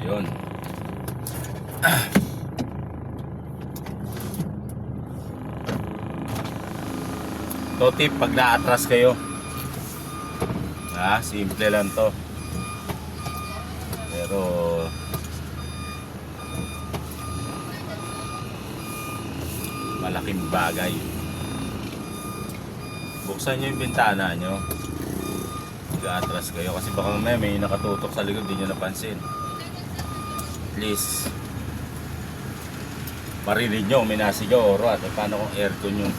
Yun. Ah. To tip pag naatras kayo. Ah, simple lang to. Pero malaking bagay. Buksan nyo yung bintana nyo. Mag-atras kayo kasi baka may, may nakatutok sa likod, hindi nyo napansin. At least, marinig nyo, may nasigaw or what. Eh, paano kung aircon yung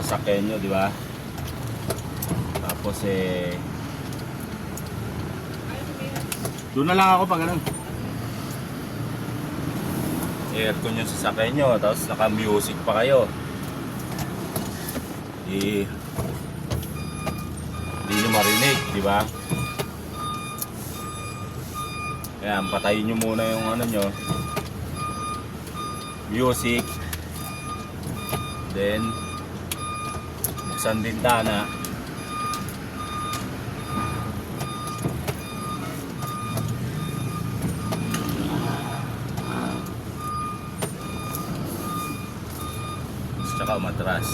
sasakyan nyo, di ba? Tapos eh, doon na lang ako pag ganun. Aircon yung sasakyan nyo, tapos naka-music pa kayo. Di, di nyo marinig, di ba? Kaya patayin nyo muna yung ano nyo. Music. Then, buksan bintana. Tsaka umatras.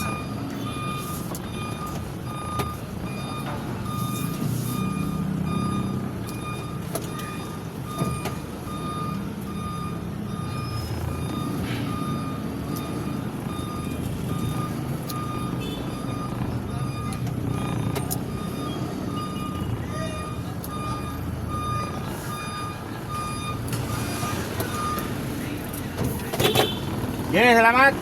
Sige, salamat!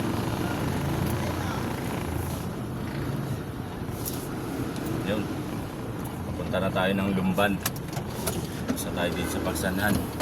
Yun. Papunta na tayo ng Lumban. Isa tayo dito sa Pagsanhan.